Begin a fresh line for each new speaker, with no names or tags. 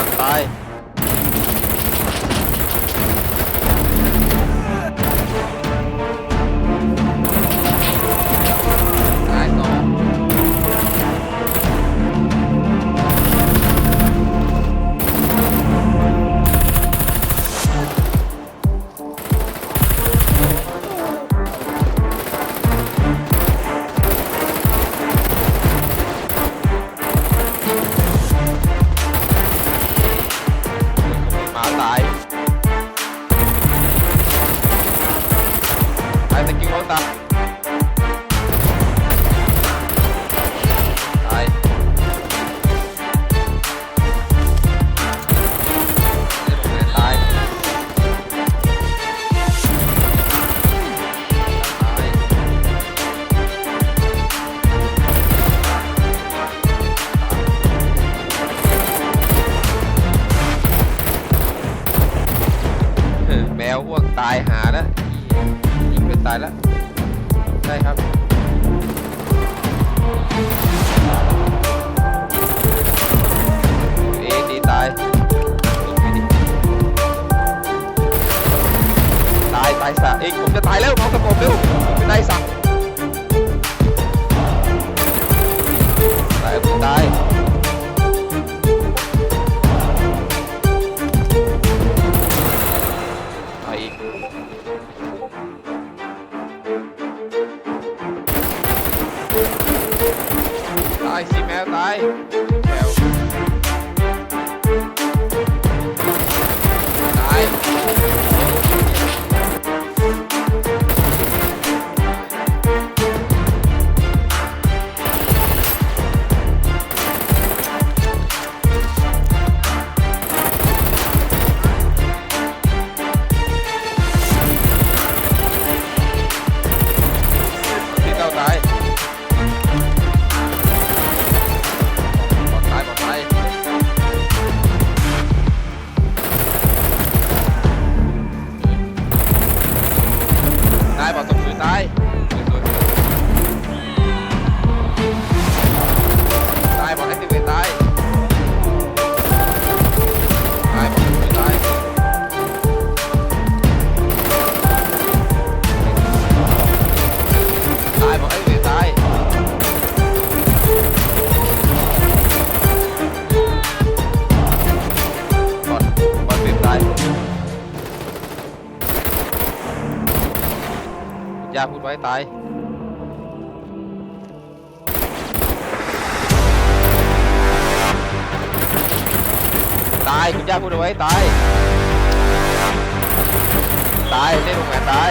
ฝั่งตายายสกิลเขาตายตายเล่นลงเล่นตายตายแมวอ้วกตายหาแล้วายแล้วใช่ครับ เองดีตาย ตาย ตายสะเองผมจะตายแล้วมองสะกบเร็วผมจะตายสะตายผมตาย แาพูดไว้ตายตายคุณย่าพูดเอาไว้ตายตายเล่นลงแหวนตาย